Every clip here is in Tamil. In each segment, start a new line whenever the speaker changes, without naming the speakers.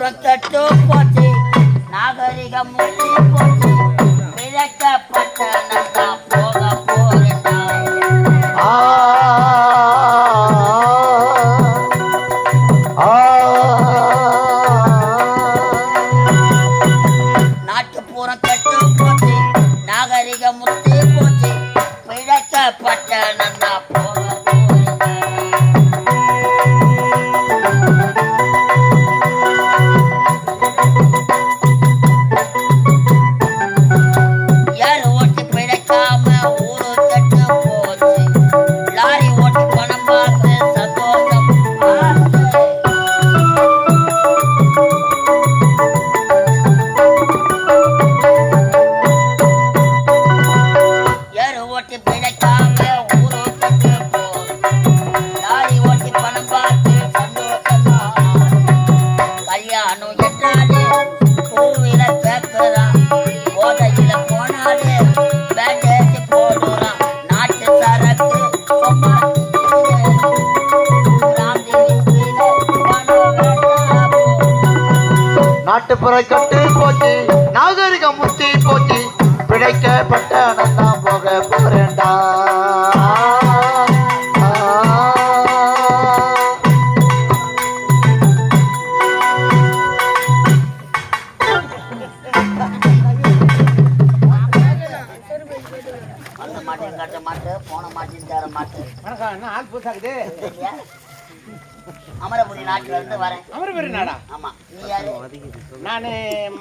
நாட்டுப்புறம் கட்டு போச்சு. நாகரிகம்
நாட்டுப்புற கட்டு போச்சு நாகரிகம் முத்தி போச்சு. பிழைக்கப்பட்ட நல்லா போக
சரியா? அமரபுரி நாட்டுல இருந்து வரேன்.
அமரபெரிய நாடா?
ஆமா.
நான்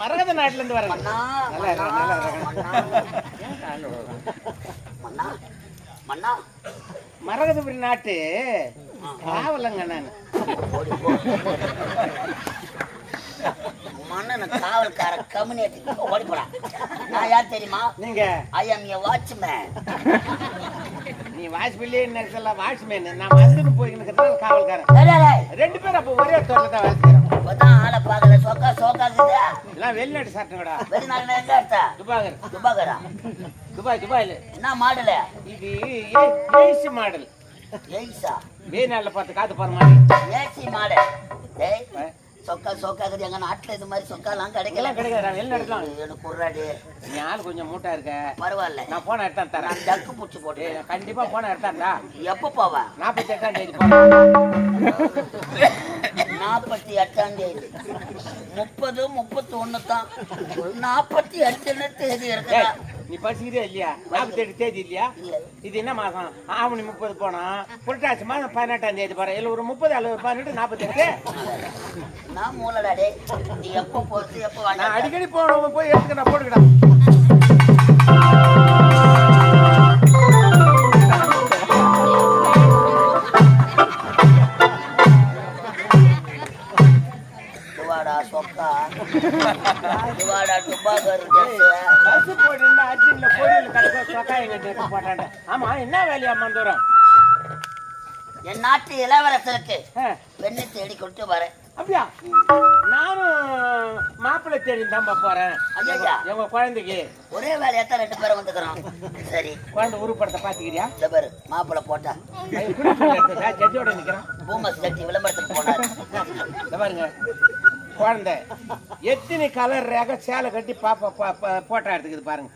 மரகத நாட்டுல இருந்து வரேன் மரகதபுரி நாட்டு காவலங்க நான்.
மன்னன காவல்கார கம்யூனிட்டி. ஓடி போடா. நான் யார் தெரியுமா?
நீங்க?
ஐ எம் ஏ வாட்ச்மேன்
நீ வாட்ச் பில்லி நெக்ஸ்ட் வாட்ச்மேன். நான் வந்து போய்க்கிறதுனால காவல்காரன். ரெண்டு பேரும் அப்போ ஒரே தோட்டத்தை தான் வேலை
இப்பதான் ஆளை பார்க்கல சோக்கா சோக்காக்குது
எல்லாம் வெளிநாட்டு சாப்பிட்டுங்கடா
வெளிநாட்டுல எங்க எடுத்த?
துபாகர்.
துபாகரா?
துபாய் துபாயில்.
என்ன மாடல?
இது ஏசி மாடல்.
எய்சா
வெளிநாட்டில் பார்த்து காத்து மாதிரி.
AC model. டேய் சொக்கா சோக்காக்குது எங்க நாட்டுல இது மாதிரி சொக்காலாம் கிடைக்கல.
கிடைக்காது வெளிநாட்டுலாம்.
எனக்கு குர்ராடி.
நீ ஆள் கொஞ்சம் மூட்டா இருக்க.
பரவாயில்ல.
நான் போன எடுத்தா தரேன்.
ஜக்கு பூச்சி போட்டு
கண்டிப்பா போன எடுத்தாண்டா
எப்ப போவ?
நாற்பத்தி எட்டாம் தேதி
நாற்பத்தி எட்டாம் தேதி. முப்பது முப்பத்தி ஒண்ணு தான். நாற்பத்தி எட்டுன்னு தேதி இருக்குதா?
நீ படிச்சுக்கிட்டே இல்லையா? நாற்பத்தி எட்டு தேதி இல்லையா?
இல்ல.
இது என்ன மாசம் ஆவணி முப்பது போனோம் புரட்டாசி மாதம் பதினெட்டாம் தேதி போறேன் இல்லை ஒரு முப்பது அல்லது பதினெட்டு நாற்பத்தி எட்டு
நான் மூலடா டேய். நீ எப்போ போறது எப்போ
நான் அடிக்கடி போனவங்க போய் எடுத்துக்க நான் போட்டாண்ட ஆமா என்ன வேலையா மந்தூரம்?
என் நாட்டு இளவரசருக்கு
ஆ,
பெண்ணை தேடி கொண்டு வரேன்.
அப்படியா? நானும் மாப்பிள்ளை தேடி தான் போறேன். எங்க குழந்தைக்கு.
ஒரே வேலையா தான் ரெண்டு பேரும் வந்துக்கிறோம். சரி.
குழந்தை உருப்படத்தை பாத்துக்கிறியா
இந்த பேரு மாப்பிள்ளை போட்டா.
ஜட்ஜோட நிக்கிறேன்.
பூமஸ் கட்டி விளம்பரத்துக்கு போனார்.
பாருங்க குழந்தை. எத்தனை கலர் ரேக சேலை கட்டி பாப்பா போட்டோ எடுத்துக்குது பாருங்க.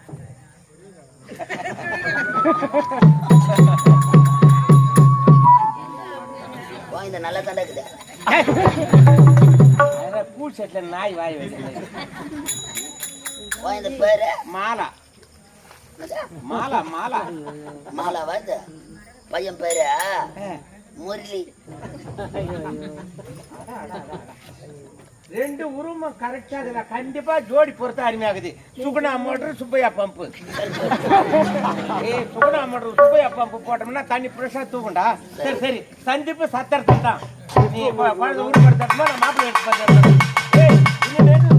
இந்த நல்ல தண்டை இருக்குது.
அதான் பூ செட்ல நாய் வாய் வைக்கிறது
இந்த பேரு?
மாலா. மாலா மாலா.
மாலா வந்து பையன் பேரு. முரளி.
ரெண்டு உருவம் கரெக்டா இருக்குதா கண்டிப்பா ஜோடி பொறுத்த அருமையாகுது. சுகுணா மோட்டர் சுப்பையா பம்பு ஏய் சுகுணா மோட்டர் சுப்பையா பம்பு போட்டோம்னா தண்ணி ஃப்ரெஷ்ஷா தூக்குண்டா சரி சரி. சந்திப்பு சத்தரத்து தான். நீ கொ- ஊர் படுத்தமா நான் மாப்பிள்ளை எடுத்து பார்த்து ஏய் இன்னும் நேத்து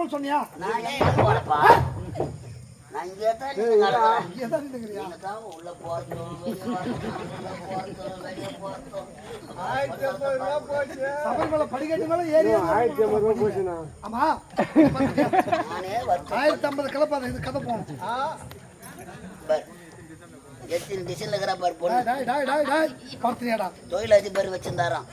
தமிழ் சொன்னியா?
நான் ஏன் இங்க போனப்பா நான் இங்கே தான்.
இங்கே தான் நின்னுக்கிறியா?
நீங்க தான் உள்ள வரதும், உள்ள போறதும், வெளிய போறதும்.
சபரிமலை படிக்கட்டு மேல ஏறி ஆமா.
நானே
ஆயிரத்தி ஐம்பது கிளப்பாத இது கதை போகணும்.
பார். எத்தனை டிசைன்ல இருக்கிற பாரு பொண்ணு.
டாய் டாய் டாய் டாய் பார்த்தியாடா
தொழிலதிபர் வச்சிருந்தாராம்.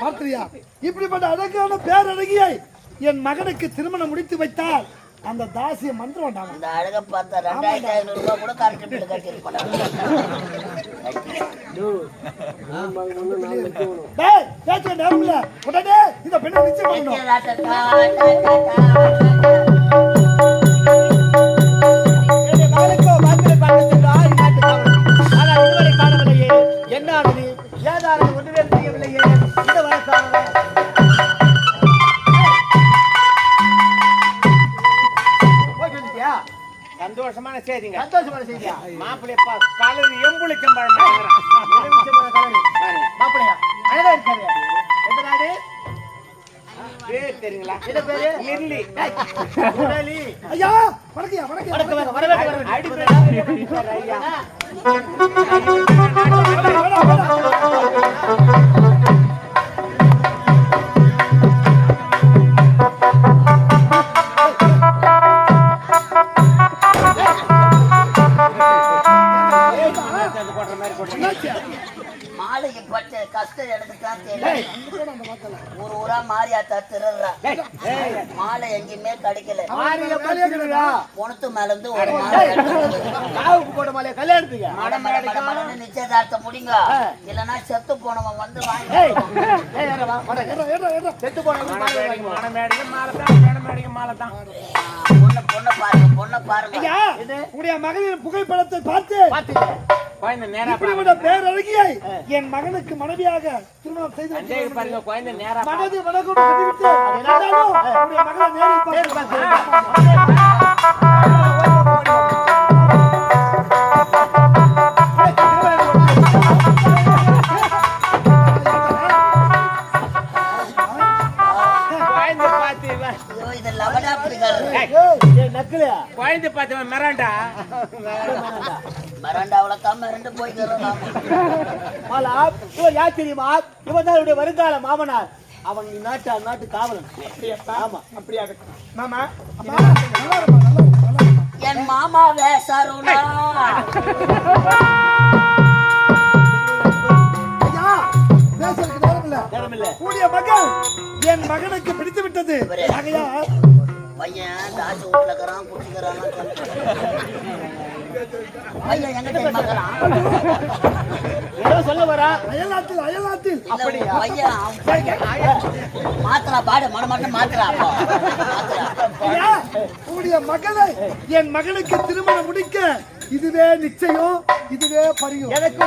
பார்த்தியா? இப்படிப்பட்ட அழகான பேரழகியை என் மகனுக்கு திருமணம் முடித்து வைத்தால் அந்த தாசிய மந்திரம் வேண்டாம்?
இந்த அழகை பார்த்தா ரெண்டாயிரத்தி ஐநூறு ரூபாய் கூட கரெக்ட் பில்லு
இல்ல. உடனே இந்த பெண்ணை நிச்சயம் பண்ணணும்.
சந்தோஷமான செய்திங்க. சந்தோஷமான செய்தியா? மாப்பிள்ளை கலர் எம்புளிச்சம் பழம் மாப்பிள்ளையா? அழகா இருக்காரு. எந்த நாடு? பேர் தெரியுங்களா? என்ன பேரு?
ஐயா வணக்கம்
வணக்கம் வணக்கம் வரவேற்க ஐயா.
பட்ட கஷ்டம் எனக்கு தான் தெரியும் ஒரு ஊரா மாறியாத்தா திருடுறா மாலை எங்கேயுமே கிடைக்கல. பொணத்து மேல இருந்து ஒரு மாலை
கல்யாணத்துக்கு.
மட மட மட மடன்னு நிச்சயதார்த்தம் முடிங்க இல்லைன்னா செத்து போனவன் வந்து வாங்கி
செத்து போனவங்க மாலை வாங்கி மானமேடிக்கு மாலை தான் மாலை தான்.
பொண்ணை பொண்ணை பாருங்க பொண்ணை பாருங்க.
உங்களுடைய மகளிர் புகைப்படத்தை பார்த்து.
பாத்துங்க குழந்தை நேரா
இப்படிப்பட்ட பேரழகியை என் மகனுக்கு மனைவியாக திருமணம் செய்து மனது உங்களுடைய மகளை நேரில்
கம்ம
யார் தெரியுமா இவன் தான் இவருடைய வருங்கால மாமனார் அவன் நாட்டு அந்நாட்டு காவலன் ஆமா அப்படியா
மாமா
என் மாமா வேசாருனா
கூடிய மகன் என் மகனுக்கு பிடித்து விட்டது
பையன் தாச்சு வீட்டுல இருக்கிறான் குடிக்கிறான்
சொல்ல வரா?
பையன் அவன் பையன் மாத்திரா பாடு மன மட்டும் மாத்திரா
உங்களுடைய மகளை என் மகனுக்கு திருமணம் முடிக்க இதுவே நிச்சயம் இதுவே பரியும்.
எனக்கு